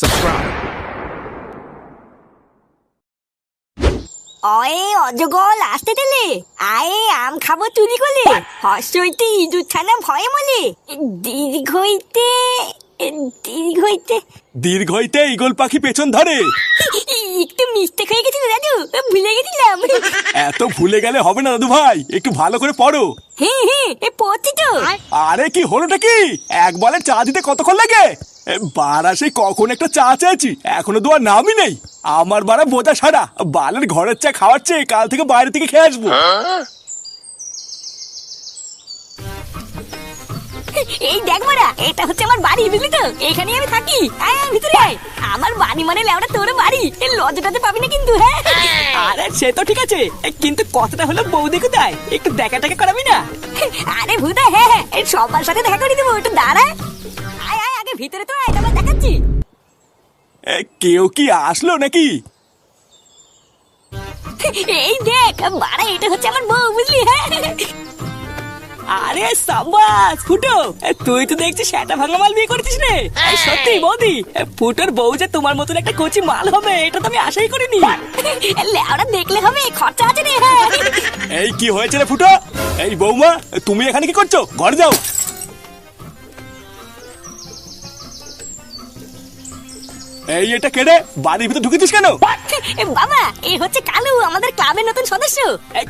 subscribe. অয়ে অজগল আসতে দিলে আয়ে আম খাব চুরি করলে। হর্ষইতে ইঁদুর ছানা ভয়ে মলে। দীর্ঘ হইতে দীর্ঘ হইতে। দীর্ঘইতে ইগল পাখি পেছন ধরে। একটু মিস্টেক হয়ে গেছিল দাদু ভুলে গেছিলাম। এত ভুলে গেলে হবে না দাদু ভাই একটু ভালো করে পড়ো। হ্যাঁ হ্যাঁ এ পড়ছি তো। আরে কি হলোটা কি? এক বলে চা দিতে কতক্ষণ লাগে? বাড়া সেই কখন একটা চা চাইছি এখনও দেওয়ার নামই নেই। আমার বাড়া বোঝা সারা। বালের ঘরের চা খাওয়াচ্ছে কাল থেকে বাইরে থেকে খেয়ে আসব। এই দেখ মারা এটা হচ্ছে আমার বাড়ি বুঝলি তো? এখানেই আমি থাকি। আয় আয়, ভিতরে আয়। আমার বাড়ি মানে লেওটা তোর বাড়ি। এই লজ্জাটাতে পাবি না কিন্তু হ্যাঁ? আরে সে তো ঠিক আছে। কিন্তু কথাটা হলো বৌদি কোথায়? একটু দেখা টাকা করাবি না? আরে ভূতা হ্যাঁ হ্যাঁ। সবার সাথে দেখা করে দেবো একটু দাঁড়া। আয় আয় আগে ভিতরে তো আয় তারপর দেখাচ্ছি। এ, কেউ কি আসলো নাকি? এই দেখ বাড়া এটা হচ্ছে আমার বউ বুঝলি হ্যাঁ? আরে ফুটো তুই তো দেখছিস সেটা ভাঙা মাল বিয়ে করেছিস রে সত্যি বৌদি ফুটোর বউ যে তোমার মতন একটা কচি মাল হবে এটা তো আমি আশাই করিনি। লেওড়া দেখলে হবে খরচা আছে রে হ্যাঁ? এই কি হয়েছে রে ফুটো? এই বৌমা তুমি এখানে কি করছ? ঘরে যাও। এই এটা কেড়ে? বাড়ির ভিতর ঢুকেছিস কেন? বাবা এই হচ্ছে কালু আমাদের ক্লাবের নতুন সদস্য।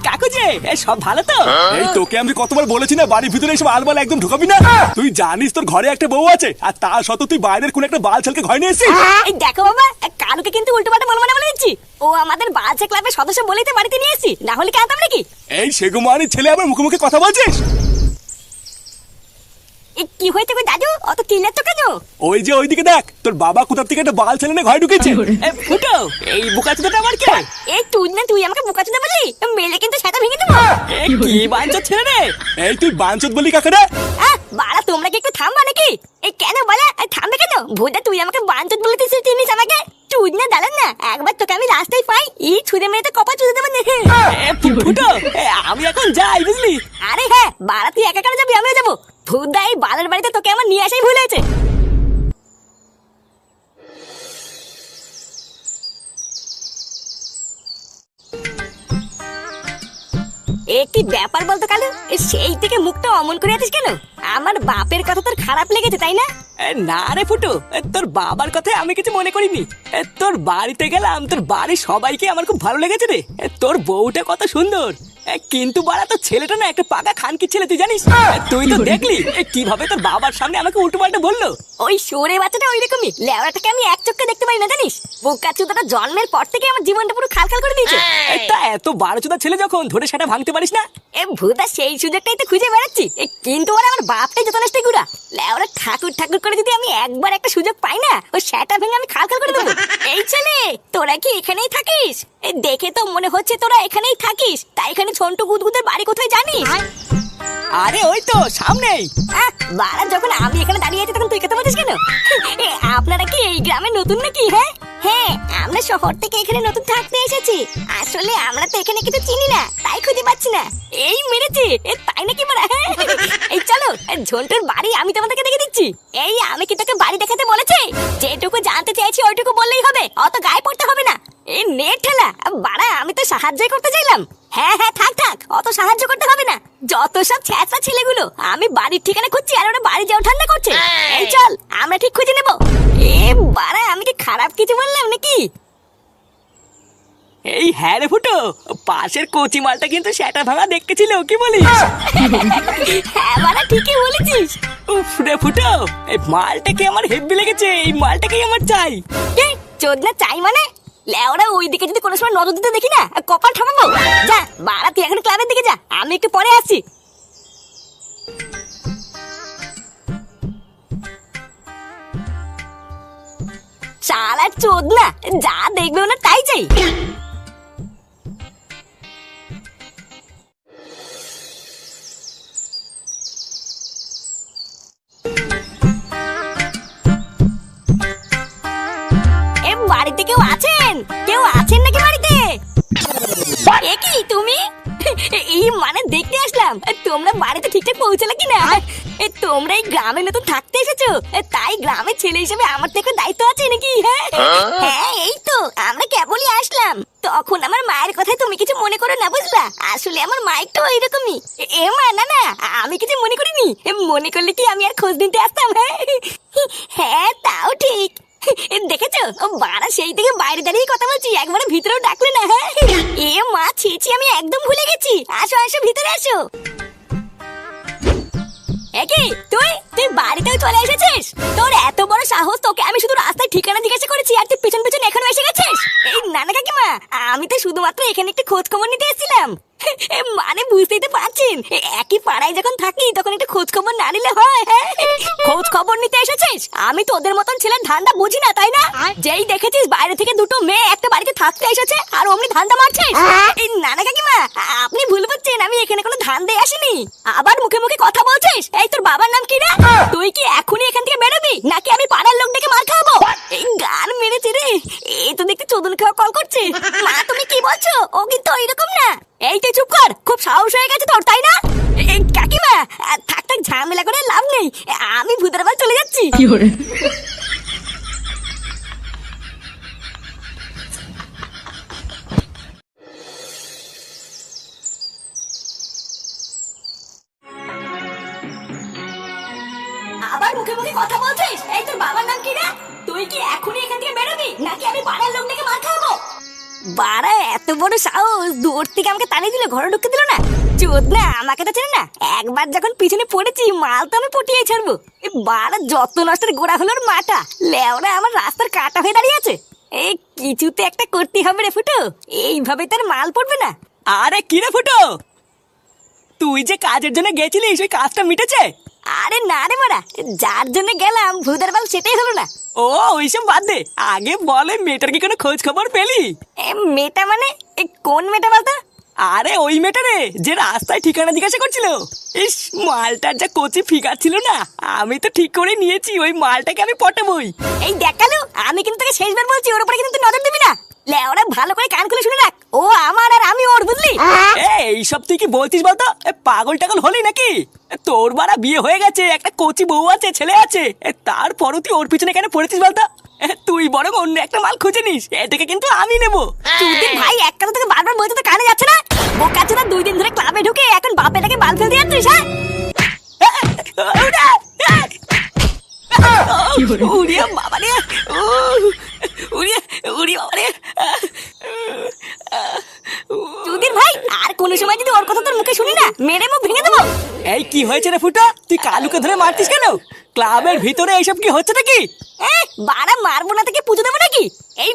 কাকু যে সব ভালো তো? এই তোকে আমি কতবার বলেছি না বাড়ির ভিতরে এসব আলবাল একদম ঢুকাবি না? তুই জানিস তোর ঘরে একটা বউ আছে আর তা সত্ত্বেও তুই বাইরের কোন একটা বাল ছেলেকে ঘরে নিয়ে এসেছিস? এই দেখো বাবা কালুকে কিন্তু উল্টো পাল্টা মনে মনে বলে দিচ্ছি। ও আমাদের বাচ্চা ক্লাবের সদস্য বলেই তো বাড়িতে নিয়ে এসেছি। না হলে কি আনতাম নাকি? এই সেগুমানির ছেলে আবার মুখে মুখে কথা বলছিস? কি হয়েছে গো দাদু? অত চিল্লাচ্ছ কেন? ওই যে ওইদিকে দেখ তোর বাবা কোথার থেকে একটা বাল ছেলে নিয়ে ঘরে ঢুকেছে। ফুটো এই বুকা চুদাটা আমার কে? এই তুই না তুই আমাকে বোকা চুদা বললি মেলে কিন্তু সেটা ভেঙে দেবো। কি বাঞ্চর ছেলে রে? এই তুই বাঞ্চত বলি কাকে রে? বাড়া তোমরা কি একটু থামবা নাকি? এই কেন বলা? এই থামবে কেন? ভোদা তুই আমাকে বাঞ্চত বলে তুই চিনিস আমাকে? চুদ না দাঁড়ান না একবার তোকে আমি রাস্তায় পাই এই ছুঁড়ে মেরে তো কপা চুদে দেবো এ, ফুটো আমি এখন যাই বুঝলি? আরে হ্যাঁ বাড়া তুই একা কেন যাবি? আমিও যাব। বালের বাড়িতে তোকে আমার নিয়ে আসাই ভুল হয়েছে। একটি ব্যাপার বলতো কালু? সেই থেকে মুখটা অমন করে আছিস কেন? আমার বাপের কথা তোর খারাপ লেগেছে, তাই না? না রে ফুটো তোর বাবার কথায় আমি কিছু মনে করিনি। তোর বাড়িতে গেলাম, তোর বাড়ির সবাইকে আমার খুব ভালো লেগেছে রে। তোর বউটা কত সুন্দর। কিন্তু বাড়া তোর ছেলেটা না একটা পাকা খানকি ছেলে তুই জানিস? তুই তো দেখলি কীভাবে তোর বাবার সামনে আমাকে উল্টো পাল্টা বলল? ওই সরে বাচ্চাটা ওই রকমই লেওড়াটাকে আমি এক চোখে দেখতে পাই না জানিস? বোকা চুদাটা জন্মের পর থেকে আমার জীবনটা পুরো খালখাল করে দিয়েছে। তা এত বারো চোদা ছেলে যখন ধরে সেটা ভাঙতে পারিস না? এ ভূতা সেই সুযোগটাই তো খুঁজে বেড়াচ্ছি। কিন্তু ওরা আমার বাপটাই যত নষ্ট গুড়া। লেওরা ঠাকুর ঠাকুর করে যদি আমি একবার একটা সুযোগ পাই না ও সেটা ভেঙে আমি খালখাল করে দেবো। এই ছেলে তোরা কি এখানেই থাকিস? দেখে তো মনে হচ্ছে তোরা এখানেই থাকিস তাই এখানে ঝন্টু গুদগুদের বাড়ি কোথায় জানিস? আরে ওই তো সামনেই। বাড়া যখন আমি এখানে দাঁড়িয়ে আছি তখন তুই কথা বলছিস কেন? আপনারা কি এই গ্রামে নতুন নাকি হ্যাঁ? হ্যাঁ আমরা শহর থেকে এখানে নতুন থাকতে এসেছি। আসলে আমরা তো এখানে কিছু চিনি না তাই খুঁজে পাচ্ছি না। এই মেরেছে তাই নাকি মারা হ্যাঁ? এই চলো এ, ঝন্টুর বাড়ি আমি তোমাদেরকে দেখে দিচ্ছি। এই আমি কি তোকে বাড়ি দেখাতে বলেছি? যেটুকু জানতে চাইছি ওইটুকু বললেই হবে অত গায়ে পড়তে হবে না। এই নেট ঠেলা। বাড়া আমি তো সাহায্যই করতে চাইলাম। হ্যাঁ হ্যাঁ থাক থাক অত সাহায্য করতে হবে না। যত সব ছ্যাঁচড়া ছেলেগুলো আমি বাড়ির ঠিকানা খুঁজছি আর ওরা বাড়ি যাও ঠান্ডা করছে। এই। চল আমরা ঠিক খুঁজে নেব। এ বাড়া আমি কি খারাপ কিছু বললাম নাকি? এই হ্যাঁ রে ফুটো পাশের কচি মালটা কিন্তু সেটা ভাঙা দেখতে ছিল কি বলিস? হ্যাঁ বাড়া ঠিকই বলেছিস। উফ রে ফুটো এই মালটাকে আমার হেভি লেগেছে? এই মালটাকেই আমার চাই। কি চোদনা চাই মানে? লেওরা ওইদিকে যদি কোনো সময় নজর দিতে দেখি না কপাল ঠাপাবো যা, বাড়া, তুই এখন ক্লাবের দিকে যা, আমি একটু পরে আসছি। চালা চোদনা যা দেখবে না তাই চাই। এই গ্রামে নতুন থাকতে এসেছ? তাই গ্রামের ছেলে হিসেবে আমার একটু দায়িত্ব আছে নাকি? হ্যাঁ? হ্যাঁ? এই তো আমরা কেবলই আসলাম। তখন আমার মায়ের কথায় তুমি কিছু মনে করো না বুঝলা? আসলে আমার মা একটু ওইরকমই এ- মা না না আমি কিছু মনে করিনি। এ, মনে করলে কি আমি আর খোঁজ নিতে আসতাম হ্যাঁ? হ্যাঁ তাও ঠিক। দেখেছ? বাড়া সেই থেকে বাইরে দাঁড়িয়ে কথা বলছি একবারে ভিতরেও ডাকলে না হ্যাঁ? এ মা ছিছি আমি একদম ভুলে গেছি। আসো আসো ভিতরে আসো। একই তুই? তুই বাড়িতেও চলে এসেছিস? তোর এত বড় সাহস, তোকে আমি শুধু রাস্তায় ঠিকানা জিজ্ঞাসা করেছি, আর তুই পিছন পিছন এখানে এসে গেছিস? এই নানা কাকিমা, আমি তো শুধুমাত্র এখানে একটু খোঁজ খবর নিতে এসেছিলাম। মানে বুঝতেই তো পারছেন। একই পাড়ায় যখন থাকি তখন একটু খোঁজ খবর না নিলে হয় হ্যাঁ? খোঁজ খবর নিতে এসেছিস? আমি তোদের মতন ছেলের ধান্দা বুঝি না তাই না? যেই দেখেছিস বাইরে থেকে দুটো মেয়ে একটা বাড়িতে থাকতে এসেছে আর অমনি ধান্দা মারছিস? নানা কাকিমা আপনি ভুল বুঝছেন আমি এখানে কোনো ধান্দে আসিনি। আবার মুখে মুখে কথা বলছিস? এই তোর বাবার নাম কি না তুই কি এখনই এখান থেকে বেরোবি নাকি আমি পাড়ার লোক ডেকে মার খাব গান মেরেছে রে। এই তো দেখতে চোদন খাওয়া কল করছে। মা তুমি কি বলছো? ও কিন্তু ওইরকম না। এই তুই চুপ কর, খুব সাহস হয়ে গেছে তোর, তাই না? কাকিমা থাক থাক, ঝামেলা করে লাভ নেই। আমি ভূতের বাড়ি চলে যাচ্ছি। সাহস দূর থেকে আমাকে তাড়িয়ে দিল, ঘরে ঢুকতে দিল না। চোদ না, আমাকে তো চেনে না। একবার যখন পিছনে পড়েছি, মাল তো আমি পটিয়ে ছাড়বো। বাড়া, যত নষ্টের গোড়া হলো মাটা। লেওরা আমার রাস্তার কাটা হয়ে দাঁড়িয়ে আছে। এই কিছুতে একটা করতে হবে রে ফুটো। এইভাবে তার মাল পড়বে না। আরে, কি রে ফুটো? তুই যে কাজের জন্য গেছিলিস ওই কাজটা মিটেছে? আরে না রে মারা যার জন্য গেলাম ভূতের বাল সেটাই হলো না। ও ওইসব বাদ দে। আগে বলে মেয়েটার কি কোনো খোঁজ খবর পেলি? এ মেয়েটা মানে? কোন মেয়েটা বলতো? আরে ওই মেয়েটা রে যে রাস্তায় ঠিকানা জিজ্ঞাসা করছিল। ইস মালটার যা কচি ফিগার ছিল না আমি তো ঠিক করে নিয়েছি ওই মালটাকে আমি পটাবই। এই দেখাল আমি কিন্তু তোকে শেষবার বলছি ওর উপরে কিন্তু নজর দিবি না। লে ওরা ভালো করে কান খুলে শুনে রাখ। ও আমার আর আমি ওর বুঝলি? এই সব তুই কি বলছিস বলতো? পাগল টাগল হলি নাকি? তোর বাড়া বিয়ে হয়ে গেছে একটা কচি বউ আছে ছেলে আছে। এ, তারপরও তুই ওর পিছনে কেন পড়েছিস বলতো? তুই বরং অন্য একটা মাল খুঁজে নিস এটাকে কিন্তু আমি নেব। ভাই এক কথা তোকে বারবার বলতে তো কানে যাচ্ছে না? কি হয়েছে রে ফুটা? তুই কালুকে ধরে মারতিস কেন? ক্লাবের ভিতরে এইসব কি হচ্ছে নাকি? বাড়া মারবো না থেকে পুজো দেবো নাকি? এই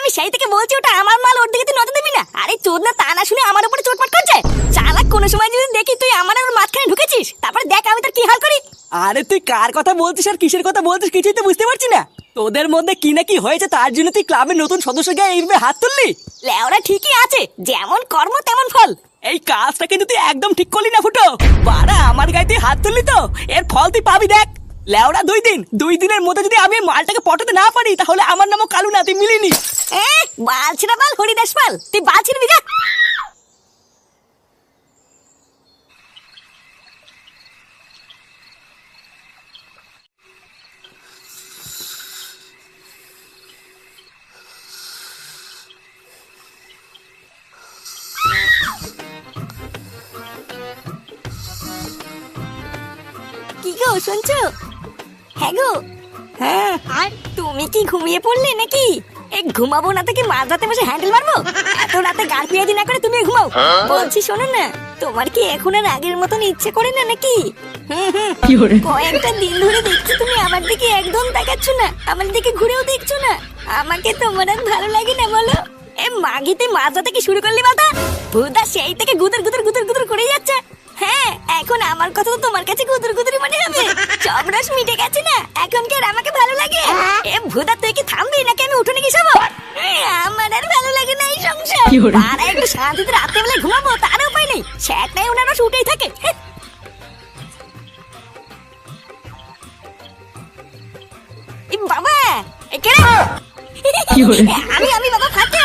আমি সেই থেকে বলছি ওটা আমার মাল ওর দিকে তুই নজর দিবি না। আরে চোদ না তা না শুনে আমার উপরে চোটপাট করছে। চালাক কোনো সময় যদি দেখি তুই আমার আর ওর মাঝখানে ঢুকেছিস তারপরে দেখ আমি তোর কি হাল করি। আরে তুই কার কথা বলছিস আর কিসের কথা বলছিস কিছুই তো বুঝতে পারছি না। তোদের মধ্যে কি না কি হয়েছে তার জন্য তুই ক্লাবের নতুন সদস্যকে এইভাবে হাত তুললি? লেওরা ঠিকই আছে যেমন কর্ম তেমন ফল। এই কাজটা কিন্তু তুই একদম ঠিক করলি না, ফুটো। বাড়া, আমার গায়ে তুই হাত তুললি তো। এর ফল তুই পাবি, দেখ। লেওড়া, দুই দিন। দুই দিনের মধ্যে যদি আমি মালটাকে পটাতে না পারি, তাহলে আমার নামও কালু না, তুই মিলিনি। এ বালছি না বাল হরিদাস পাল তুই বালছি না? শুনছো? হ্যাঁ গো। হ্যাঁ। আর তুমি কি ঘুমিয়ে পড়লে নাকি? এ ঘুমাবো না থেকে মাঝ রাতে বসে হ্যান্ডেল মারবো? এত রাতে গান পিয়াজি না করে তুমি ঘুমাও। বলছি শোনো না তোমার কি এখন আর আগের মতন ইচ্ছে করে না নাকি? কয়েকটা দিন ধরে দেখছি তুমি আমার দিকে একদম তাকাচ্ছ না আমার দিকে ঘুরেও দেখছ না। আমাকে তোমার আর ভালো লাগে না বলো। এ মাগিতে মাঝরা থেকে শুরু করলি বাতা ভুদা সেই থেকে গুদর গুদর গুদর গুদর করে যাচ্ছে। হ্যাঁ এখন আমার কথা তোমার কাছে মনে হবে। সব রস মিটে গেছে না? এখন কি আর আমাকে ভালো লাগে। এ ভুদা তুই কি থামবি নাকি আমি উঠোনে কি সব আমার আর ভালো লাগে না এই সংসার। পাড়া একটু শান্তিতে রাতে বেলা ঘুমাবো তার উপায় নেই। সেটাই ওনার রস উঠেই থাকে। বাবা এ আমি আমি বাবা ফাটা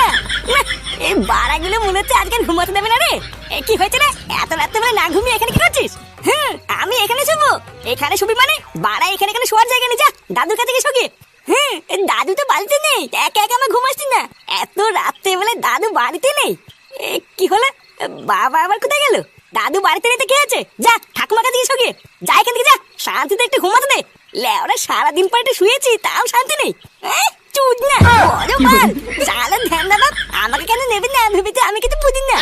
এই বাড়াগুলো মনে হচ্ছে আজকে ঘুমাতে দেবে না রে। এ, কি হয়েছে রে? এত রাত্রে বেলা না ঘুমিয়ে এখানে কি করছিস? হ্যাঁ আমি এখানে শুবো। এখানে শুবি মানে? বাড়া এখানে এখানে শোয়ার জায়গা নেই যা। দাদুর কাছে গিয়ে শুকি হ্যাঁ দাদু তো বাড়িতে নেই। একা একা আমার ঘুমাচ্ছি না। এত রাত্রে বেলা দাদু বাড়িতে নেই? এ, কি হলো? বাবা আবার কোথায় গেল? দাদু বাড়িতে নেই তো কি আছে? যা ঠাকুমার কাছে গিয়ে শুকিয়ে যা এখান থেকে যা শান্তিতে একটু ঘুমাতে দে। লেওরা সারাদিন পর একটু শুয়েছি তাও শান্তি নেই। চুদ না। বড় মাল সারা ধ্যান দাদা আমাকে কেন নেবেন না? ভেবেতে আমি কিছু বুঝি না।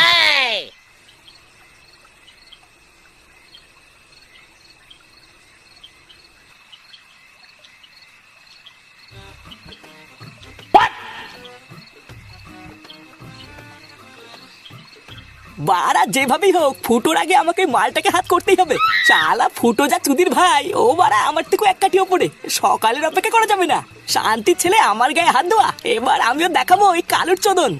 বাড়া যেভাবেই হোক, ফুটোর আগে আমাকে মালটাকে হাত করতেই হবে। চালা ফুটো যা চুদির ভাই, ও বারা আমার থেকে এক কাঠি ওপরে। সকালের অপেক্ষা করা যাবে না। শান্তির ছেলে আমার গায়ে হাত দেওয়া। এবার আমিও দেখাবো ওই কালুর চোদন।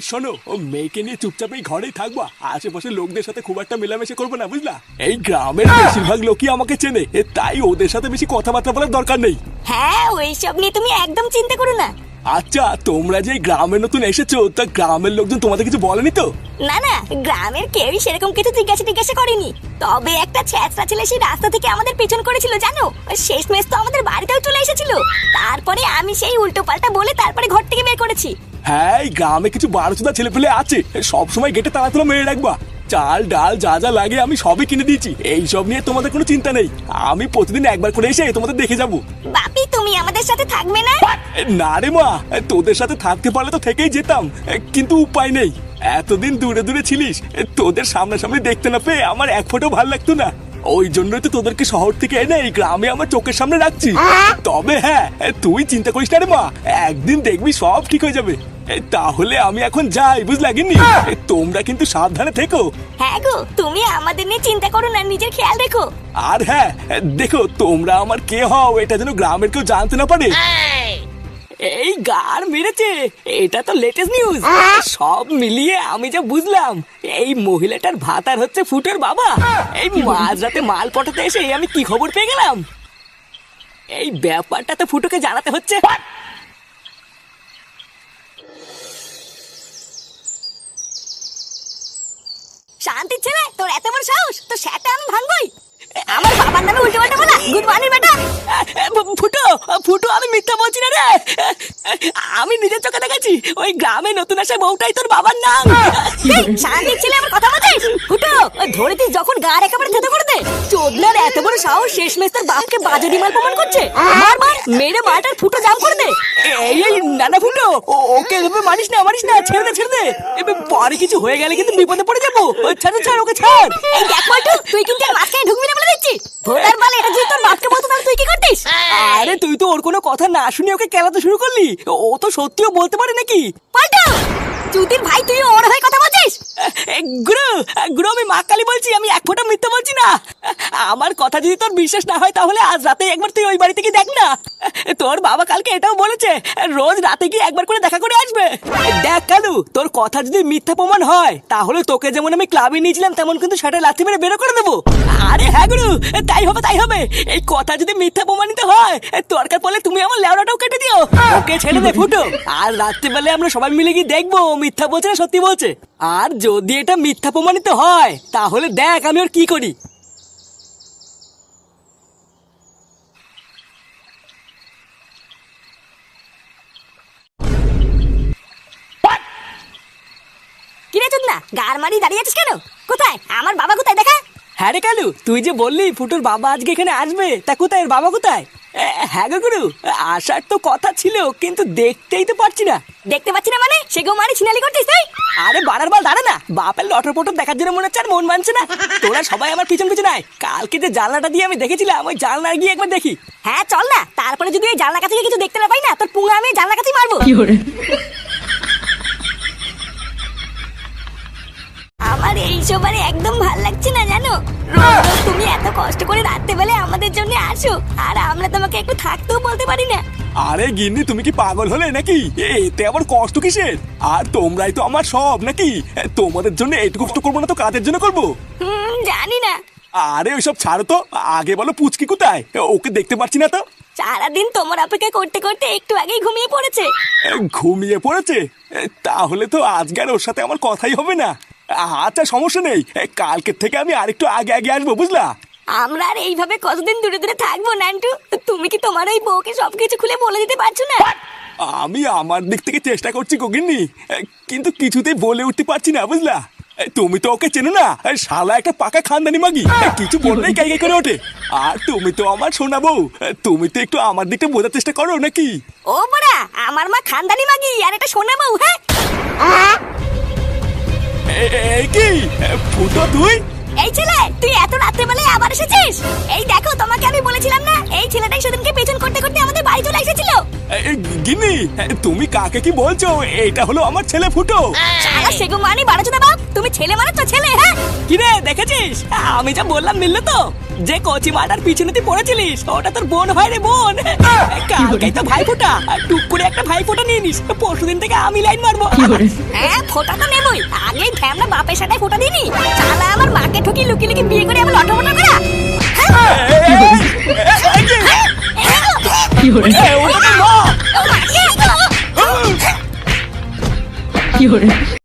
শোনো ও মেয়েকে নিয়ে চুপচাপ এই ঘরেই থাকবা। আশেপাশে লোকদের সাথে খুব একটা মেলামেশা করব না বুঝলা? এই গ্রামের বেশিরভাগ লোকই আমাকে চেনে এ, তাই ওদের সাথে বেশি কথাবার্তা বলার দরকার নেই। হ্যাঁ ওইসব নিয়ে তুমি একদম চিন্তা করো না। আচ্ছা তোমরা যে গ্রামে নতুন এসেছ তা গ্রামের লোকজন তোমাদের কিছু বলেনি তো? না না গ্রামের কেউই সেরকম কিছু জিজ্ঞাসা টিজ্ঞাসা করেনি। তবে একটা ছ্যাঁচড়া ছেলে সেই রাস্তা থেকে আমাদের পেছন করেছিল জানো? শেষ মেশ তো আমাদের বাড়িতেও চলে এসেছিল। তারপরে আমি সেই উল্টো পাল্টা বলে তারপরে ঘর থেকে বের করেছি। হ্যাঁ এই গ্রামে কিছু বারোচোদা ছেলে পেলে আছে। সব সময় গেটে তাড়া তোলা মেরে রাখবা। চাল ডাল যা যা লাগে আমি সবই কিনে দিয়েছি। এই সব নিয়ে তোমাদের কোনো চিন্তা নেই। আমি প্রতিদিন একবার করে এসে তোমাদের দেখে যাব। বাপি তুমি আমাদের সাথে থাকবে না? না রে মা তোদের সাথে থাকতে পারলে তো থেকেই যেতাম। কিন্তু উপায় নেই। এতদিন দূরে দূরে ছিলিস তোদের সামনাসামনি দেখতে না পেয়ে আমার এক ফোঁটাও ভালো লাগতো না। ওই জন্যই তো তোদেরকে শহর থেকে এনে এই গ্রামে আমার চোখের সামনে রাখছি। তবে হ্যাঁ তুই চিন্তা করিস না রে মা। একদিন দেখবি সব ঠিক হয়ে যাবে। তাহলে আমি এখন যাই বুঝলা গিন্নি? তোমরা কিন্তু সাবধানে থেকো। হ্যাঁ গো তুমি আমাদের নিয়ে চিন্তা করো না নিজের খেয়াল রেখো আর হ্যাঁ দেখো তোমরা আমার কে হও এটা যেন গ্রামের কেউ জানতে না পারে। এই। গার মেরেছে এটা তো লেটেস্ট নিউজ সব মিলিয়ে আমি যা বুঝলাম এই মহিলাটার ভাতার হচ্ছে ফুটোর বাবা। এই মাঝরাতে মাল পটাতে এসে আমি কি খবর পেয়ে গেলাম? এই ব্যাপারটা তো ফুটোকে জানাতে হচ্ছে। শান্তির ছেলে তোর এত বড় সাহস? তো সেটা আমি ভাঙবই। আমার বাবার নামে উল্টো পাল্টা বলা? গুড মর্নিং বেটা ফুটো ফুটো আমি মিথ্যা বলছি না রে। আমি নিজের চোখে দেখেছি। ওই গ্রামে নতুন আসা বউটাই তোর বাবার নাম। ছেলে আমার কথা বলছিস? ফুটো ওই ধরেছিস যখন একেবারে থেতে করে দে চোদনার এত বড় সাহস শেষ মেশ তার বাপকে বাজারি মাল প্রমাণ করছে। মার মার মেরে মাটার ফুটো জাম করে দে। এই এই নানা ফুটো ওকে এভাবে মারিস না মারিস না ছেড়ে দে ছেড়ে দে। এবার পরে কিছু হয়ে গেলে কিন্তু বিপদে পড়ে যাব। ছাড় ছাড় ওকে ছাড়। এই দেখ তুই কিন্তু মাঝখানে ঢুকবি না বলে দিচ্ছি। ভোটার মাল এটা যদি তোর বাপকে বলতো তাহলে তুই কি করতিস? আরে তুই তো ওর কোনো কথা না শুনে ওকে কেলাতে শুরু করলি। ও তো সত্যিও বলতে পারে নাকি? পাল্টা! চুদির ভাই তুই ওর হয়ে কথা বলছিস এ, গুরু গুরু, আমি মা কালী বলছি, আমি এক ফোঁটা মিথ্যা বলছি না। আমার কথা যদি তোর বিশ্বাস না হয়, তাহলে আজ রাতে একবার তুই ওই বাড়িতে গিয়ে দেখ না। তোর বাবা কালকে এটাও বলেছে, রোজ রাতে গিয়ে একবার করে দেখা করে আসবে। দেখ কালু, তোর কথা যদি মিথ্যা প্রমাণ হয়, তাহলে তোকে যেমন আমি ক্লাবে নিয়েছিলাম, তেমন কিন্তু সেটা লাথি মেরে বেরো করে দেবো। আরে হ্যাঁ গুরু, তাই হবে তাই হবে। এই কথা যদি মিথ্যা প্রমাণিত হয়, দরকার পড়লে তুমি আমার লেওড়াটাও কেটে দিও। ওকে ছেড়ে দে ফুটো। আর রাত্রিবেলা আমরা সবাই মিলে গিয়ে দেখব, মিথ্যা বলছে না সত্যি বলছে। আর যদি এটা মিথ্যা প্রমাণিত হয়। তাহলে দেখ আমি ওর কি করি। কিরে চোদনা গার মারি দাঁড়িয়ে আছিস কেন? কোথায়? আমার বাবা কোথায়? দেখা। হ্যাঁ রে কালু তুই যে বললি ফুটোর বাবা আজকে এখানে আসবে তা কোথায়? বাবা কোথায়? হ্যাঁ গো গুরু আসার তো কথা ছিল কিন্তু দেখতেই তো পারছি না। দেখতে পাচ্ছি না মানে? সে গো মানে ছিনালি করছিস তুই? আরে বাড়ার বাল দাঁড়া না। বাপের লটর পটর দেখার জন্য মনে হচ্ছে আর মন মানছে না। তোরা সবাই আমার পিছন পিছন আয়। কালকে যে জানলাটা দিয়ে আমি দেখেছিলাম ওই জানলা গিয়ে একবার দেখি। হ্যাঁ চল না। তারপরে যদি ওই জানলা কাছে গিয়ে কিছু দেখতে না পাই না তোর পুঙ্গা আমি জানলা কাছেই মারবো। আমার এইসব আরে একদম ভালো লাগছে না জানো? রোজ রোজ তুমি এত কষ্ট করে রাত্রে বেলে আমাদের জন্য আসো আর আমরা তোমাকে একটু থাকতেও বলতে পারি না। আরে গিন্নি তুমি কি পাগল হলে নাকি? এতে আবার কষ্ট কিসের? আর তোমরাই তো আমার সব নাকি? তোমাদের জন্য এইটুকু কষ্ট করব না তো কাদের জন্য করব? জানি না। আরে ওইসব ছাড়ো তো আগে বলো পুচকি কোথায়? ওকে দেখতে পাচ্ছি না তো। সারাদিন তোমার অপেক্ষা করতে করতে একটু আগেই ঘুমিয়ে পড়েছে। ঘুমিয়ে পড়েছে? তাহলে তো আজকে আর ওর সাথে আমার কথাই হবে না। আচ্ছা সমস্যা নেই। কালকের থেকে আমি আরেকটু আগে আগে আসব বুঝলা? আমরা আর এইভাবে কতদিন দূরে দূরে থাকব নান্টু? তুমি কি তোমার ওই বউকে সবকিছু খুলে বলে দিতে পারছ না? আমি আমার দিক থেকে চেষ্টা করছি কোকিনি কিন্তু কিছুতেই বলে উঠতে পারছি না বুঝলা? তুমি তো ওকে চেনো না? শালা একটা পাকা খানদানি মাগি। কিছু বললেই কাই করে ওঠে। আর তুমি তো আমার শোনা বউ। তুমি তো একটু আমার দিকটা বোঝার চেষ্টা করো নাকি? ও বড়া আমার মা খানদানি মাগি আর এটা শোনা বউ হ্যাঁ? কি? ফুটো তুই? এই ছেলে তুই এত রাত্রেবেলায় আবার এসেছিস? এই দেখো তোমাকে আমি বলেছিলাম না এই ছেলেটাই সেদিনকে পেছন করতে করতে আমাদের বাড়ি চলে এসেছিল। এ, তুমি কাকে কি বলছো? এটা হলো আমার ছেলে ফুটো। শালা সেগো মানি বাড়াছো না বাপ তুমি ছেলে মানে তো ছেলে হ্যাঁ? কিরে দেখেছিস? আমি যা বললাম মিললো তো? যে কচি মাটার পিছনে তুই পড়েছিলিস ওটা তোর বোন হয় রে বোন। কালকেই তো ভাই ফোটা টুক করে একটা ভাই ফোটা নিয়ে নিস পরশু দিন থেকে আমি লাইন মারবো। হ্যাঁ ফোটা তো নেবই। আগেই ফ্যামনা বাপের সাথে ফোটা দিনি শালা আমার মাকে ঠকি লুকি লুকি বিয়ে করে আমার লটমটা করা। হ্যাঁ? কি? এ, ওটা তো মা। ও মা, কি? কি hore